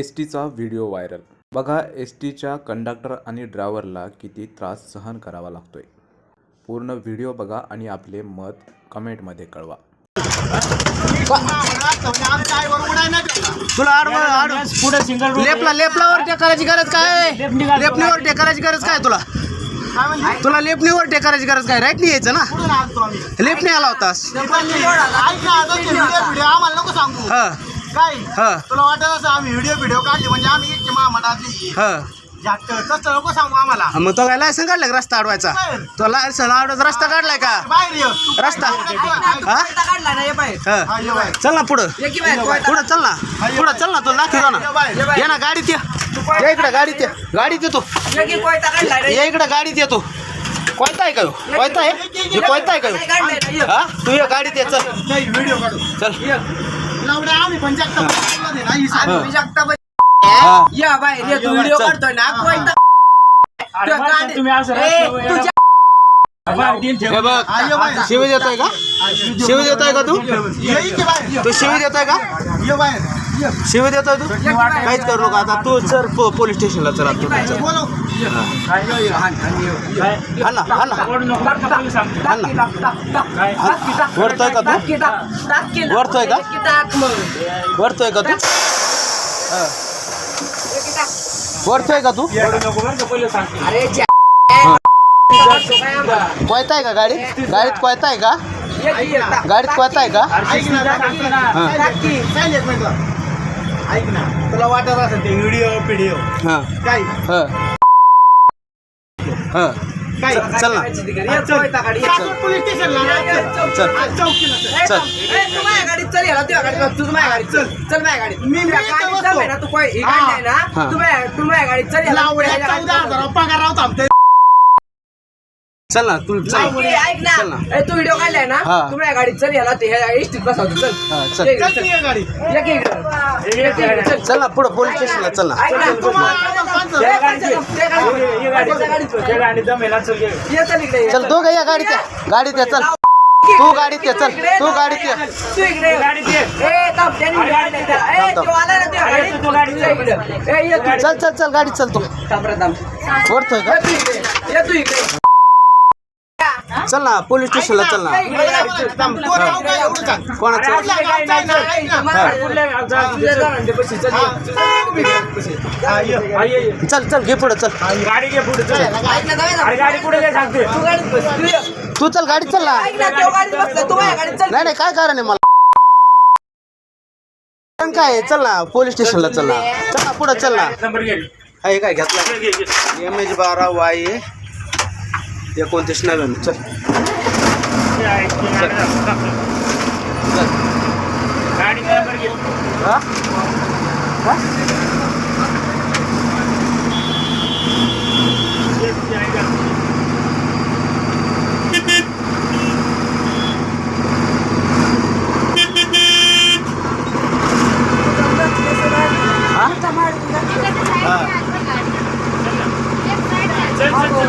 S टीचा video viral. बघा S टीच्या कंडक्टर आणि ड्रायव्हरला किती त्रास सहन करावा लागतोय. पूर्ण व्हिडिओ बघा आणि आपले मत कमेंटमध्ये कळवा. तुला पुढे सिंगल लेपला लेपलावर टेकायची गरज काय? लेपणीवर टेकायची गरज काय तुला? तुला लेपणीवर टेकायची गरज काय? राईट नाही यायचं ना? लेपणी आला होतास. आम्हाला नको सांगू ह. काय? ह. तुला वाटत असं आम्ही व्हिडिओ व्हिडिओ काढले म्हणजे आम्ही इतके महामंडळातली ह. जास्त तसं नको सांगू आम्हाला. मग तो काय लायसन काढलाय का रस्ता अडवायचा? तो लायसन अडवायचा रस्ता काढलाय का? बाहेर ये. रस्ता. हा. ह. हा, ये बाहेर. चल ना पुढं. पुढं चल ना. पुढं चल ना तुला दाखवतो ना. ये ना गाडीत ये. या इकडे गाडीत ये. गाडीत येतो या इकडे गाडीत येतो कोयता आहे का ह्यो? कोयता आहे? हे कोयता आहे का ह्यो? हा? तू ये गाडीत ये चल. नाही व्हिडिओ काढू. चल. लावड्या आम्ही पण ही. हा. या बाहेर तू व्हिडिओ. काढतोय ना तुझ्या-. शिवी देतोय का? शिवी देतोय का तू? तू शिवी देतोय का? ये बाहेर ये. शिवी देतोय तू? काहीच करू नका. आता तू पो- पोलीस स्टेशनला चल तू? हा. हा. हा? वरतोय का तू? वरतोय का? वरतोय का तू? हा. वरतोय का तू? बरं का, का गाडीत? गाडीत कोयता आहे का. गाडीत कोयता आहे का. ऐक ना तुला वाटत असेल ते व्हिडिओ व्हिडिओ हा. काय? हा. हा. काय? चल ना. पोलीस स्टेशनला ना, चल. चल. आज चौकीला चल. ए, चल. ए, तू माझ्या गाडीत चल याला तुझ्या गाडीत तू माझ्या गाडीत चल. चल. माझ्या गाडीत. मी- मी तुझ्या इथं गाडीत बसतो. चल आहे ना तू कोय- ही हा. गाडी आहे ना हा. तू माझ्या तू माझ्या गाडीत चल याला लावड्या तुझ्या गाडीत चौदा हजार पगार राहतो आमच्या चल ना तू चल ऐक ऐक चल ना ना. ए, तू व्हिडिओ काढलाय ना हा. तू माझ्या गाडीत चल याला ते बसवतो चल हा, चल. ये इकडे, चल ये गाडी चल. ये की इकडे. ये की इकडे, चल. चल ना पुढं पोलीस स्टेशनला चल ना ऐक ना, तुम्हाला आम्हाला पंच- त्या गाडीत ये. त्या गाडीत ये. ये गाडीत त्या गाडीत ये. ये गाडीत दम आहे ना, चल ये. ये चल इकडे ये. चल दोघं या गाडीत या गाडीत या चल तू गाडीत ये चल तू गाडीत ये तू इकडे ये. गाडीत ये. ए, थांब, त्यांनी अरे, गाडीत गाडीत ये. ये. ए, तो आला ना त्या अरे, गाडीत. तू- तू गाडीत ये. ये इकडे. ए, ये तू. चल चल चल गाडीत चल तू थांब रे, थांब. वरतोय का ये तू इकडे. ये तू इकडे. चल ना पोलीस स्टेशनला चल ना. थांब, तो राव काय एवढं सांग. अरे, कोणाचं असं काय नाही, चल. चल, घे पुढं चल. गाडी घे पुढे चल. गाडी सांगते. तू चल गाडीत चल ना. नाही नाही काय कारण आहे मला? कारण काय? चल ना पोलीस स्टेशनला चल ना. चल ना पुढं चल ना. नंबर घे. हे काय घेतला. एम एच बारा वाय एकोणतीस नव्याण्णव. चल. हे? ते गाडी दाखव, दाखव. चल गाडीचा नंबर घे हा हा? ये, ते आहे का? हा? हा. चल चल चल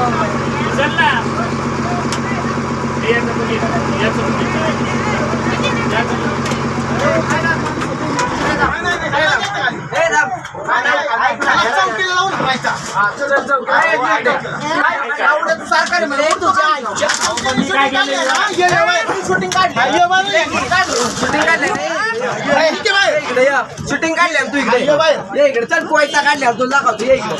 चल ना हे याचं पण घे. याचं पण घे. याचं पण घे. ए, थांब. त्याला चौकीला लावून ठेवायचा. आवडत तू सारखा रे मला. तुझ्या आईच्या. मी काय केलं हा, ये, ये, बाहेर. शूटिंग काढली. हा, ये, बाहेर, ये. शूटिंग काढली रे. ये, इथे बाहेर. इकडे ये. शूटिंग काढली तू इकडे. ये बाहेर. ये इकडे चल कोयता काढल्या तुला दाखवतो. ये इकडे.